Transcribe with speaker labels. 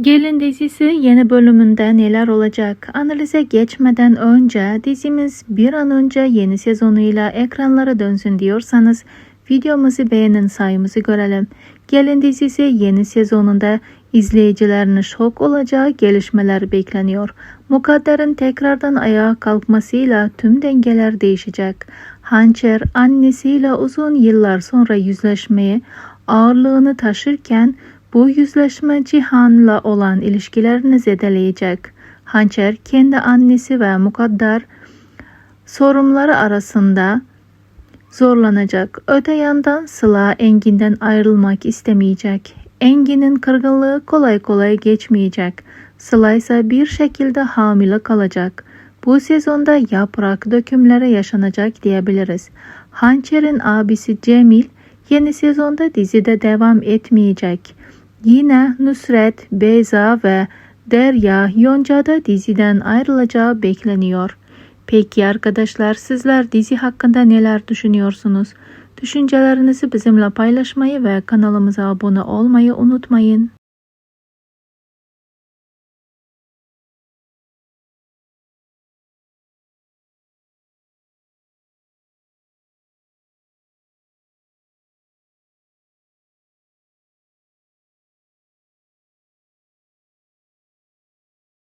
Speaker 1: Gelin dizisi yeni bölümünde neler olacak? Analize geçmeden önce dizimiz bir an önce yeni sezonuyla ekranlara dönsün diyorsanız videomuzu beğenin sayımızı görelim. Gelin dizisi yeni sezonunda izleyicilerin şok olacağı gelişmeler bekleniyor. Mukadder'in tekrardan ayağa kalkmasıyla tüm dengeler değişecek. Hançer annesiyle uzun yıllar sonra yüzleşmeyi ağırlığını taşırken bu yüzleşme Cihan'la olan ilişkilerini zedeleyecek. Hançer kendi annesi ve Mukadder sorunları arasında zorlanacak. Öte yandan Sıla Engin'den ayrılmak istemeyecek. Engin'in kırgınlığı kolay kolay geçmeyecek. Sıla ise bir şekilde hamile kalacak. Bu sezonda yaprak dökümleri yaşanacak diyebiliriz. Hançer'in abisi Cemil yeni sezonda dizide devam etmeyecek. Yine Nusret, Beyza ve Derya Yonca da diziden ayrılacağı bekleniyor. Peki arkadaşlar sizler dizi hakkında neler düşünüyorsunuz? Düşüncelerinizi bizimle paylaşmayı ve kanalımıza abone olmayı unutmayın.